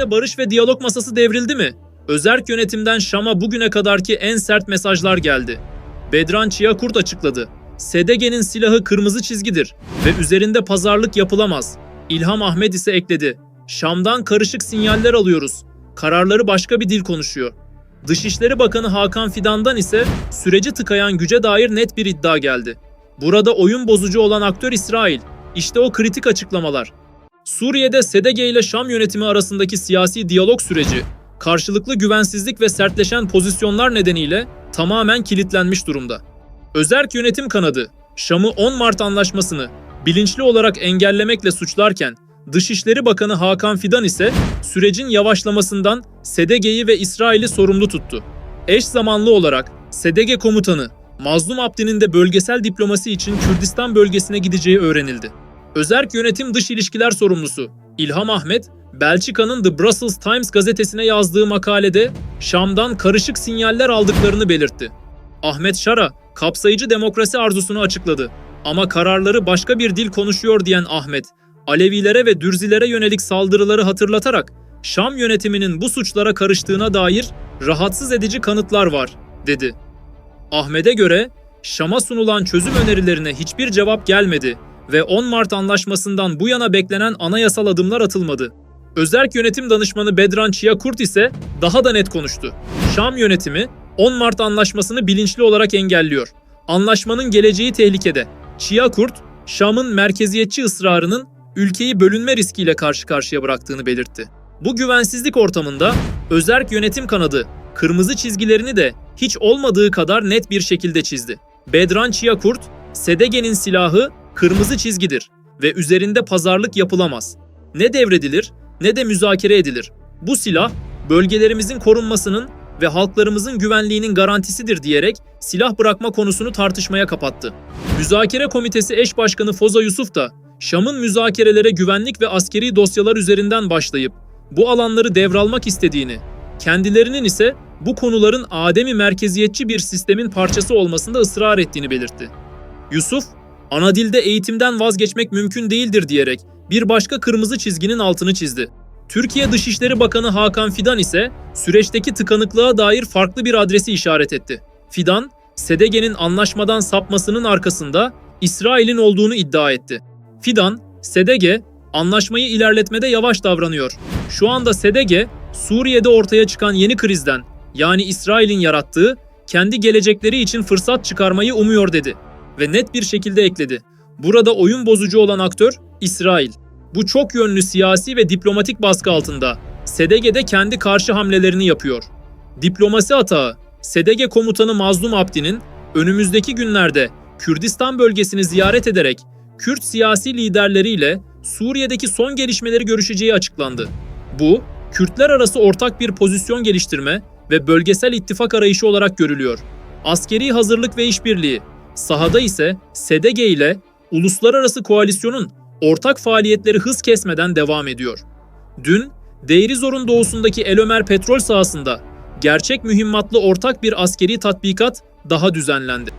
Suriye'de barış ve diyalog masası devrildi mi? Özerk yönetimden Şam'a bugüne kadarki en sert mesajlar geldi. Bedran Çiyakurt açıkladı. SDG'nin silahı kırmızı çizgidir ve üzerinde pazarlık yapılamaz. İlham Ahmet ise ekledi. Şam'dan karışık sinyaller alıyoruz. Kararları başka bir dil konuşuyor. Dışişleri Bakanı Hakan Fidan'dan ise süreci tıkayan güce dair net bir iddia geldi. Burada oyun bozucu olan aktör İsrail. İşte o kritik açıklamalar. Suriye'de SDG ile Şam yönetimi arasındaki siyasi diyalog süreci, karşılıklı güvensizlik ve sertleşen pozisyonlar nedeniyle tamamen kilitlenmiş durumda. Özerk yönetim kanadı, Şam'ı 10 Mart anlaşmasını bilinçli olarak engellemekle suçlarken, Dışişleri Bakanı Hakan Fidan ise sürecin yavaşlamasından SDG'yi ve İsrail'i sorumlu tuttu. Eş zamanlı olarak SDG komutanı Mazlum Abdi'nin de bölgesel diplomasi için Kürdistan bölgesine gideceği öğrenildi. Özerk Yönetim Dış İlişkiler Sorumlusu İlham Ahmet, Belçika'nın The Brussels Times gazetesine yazdığı makalede Şam'dan karışık sinyaller aldıklarını belirtti. Ahmet Şara, kapsayıcı demokrasi arzusunu açıkladı. Ama kararları başka bir dil konuşuyor diyen Ahmet, Alevilere ve Dürzilere yönelik saldırıları hatırlatarak Şam yönetiminin bu suçlara karıştığına dair rahatsız edici kanıtlar var, dedi. Ahmet'e göre Şam'a sunulan çözüm önerilerine hiçbir cevap gelmedi ve 10 Mart anlaşmasından bu yana beklenen anayasal adımlar atılmadı. Özerk Yönetim Danışmanı Bedran Çiyakurt ise daha da net konuştu. Şam yönetimi 10 Mart anlaşmasını bilinçli olarak engelliyor. Anlaşmanın geleceği tehlikede. Çiyakurt, Şam'ın merkeziyetçi ısrarının ülkeyi bölünme riskiyle karşı karşıya bıraktığını belirtti. Bu güvensizlik ortamında Özerk Yönetim Kanadı kırmızı çizgilerini de hiç olmadığı kadar net bir şekilde çizdi. Bedran Çiyakurt, SDG'nin silahı kırmızı çizgidir ve üzerinde pazarlık yapılamaz. Ne devredilir ne de müzakere edilir. Bu silah bölgelerimizin korunmasının ve halklarımızın güvenliğinin garantisidir diyerek silah bırakma konusunu tartışmaya kapattı. Müzakere Komitesi eş başkanı Foza Yusuf da Şam'ın müzakerelere güvenlik ve askeri dosyalar üzerinden başlayıp bu alanları devralmak istediğini, kendilerinin ise bu konuların ademi merkeziyetçi bir sistemin parçası olmasında ısrar ettiğini belirtti. Yusuf, ana dilde eğitimden vazgeçmek mümkün değildir diyerek bir başka kırmızı çizginin altını çizdi. Türkiye Dışişleri Bakanı Hakan Fidan ise süreçteki tıkanıklığa dair farklı bir adresi işaret etti. Fidan, SDG'nin anlaşmadan sapmasının arkasında İsrail'in olduğunu iddia etti. Fidan, SDG anlaşmayı ilerletmede yavaş davranıyor. Şu anda SDG, Suriye'de ortaya çıkan yeni krizden yani İsrail'in yarattığı kendi gelecekleri için fırsat çıkarmayı umuyor dedi ve net bir şekilde ekledi. Burada oyun bozucu olan aktör İsrail. Bu çok yönlü siyasi ve diplomatik baskı altında SDG de kendi karşı hamlelerini yapıyor. Diplomasi atağı SDG komutanı Mazlum Abdi'nin önümüzdeki günlerde Kürdistan bölgesini ziyaret ederek Kürt siyasi liderleriyle Suriye'deki son gelişmeleri görüşeceği açıklandı. Bu, Kürtler arası ortak bir pozisyon geliştirme ve bölgesel ittifak arayışı olarak görülüyor. Askeri hazırlık ve işbirliği, sahada ise SDG ile uluslararası koalisyonun ortak faaliyetleri hız kesmeden devam ediyor. Dün, Deirizor'un doğusundaki El Ömer petrol sahasında gerçek mühimmatlı ortak bir askeri tatbikat daha düzenlendi.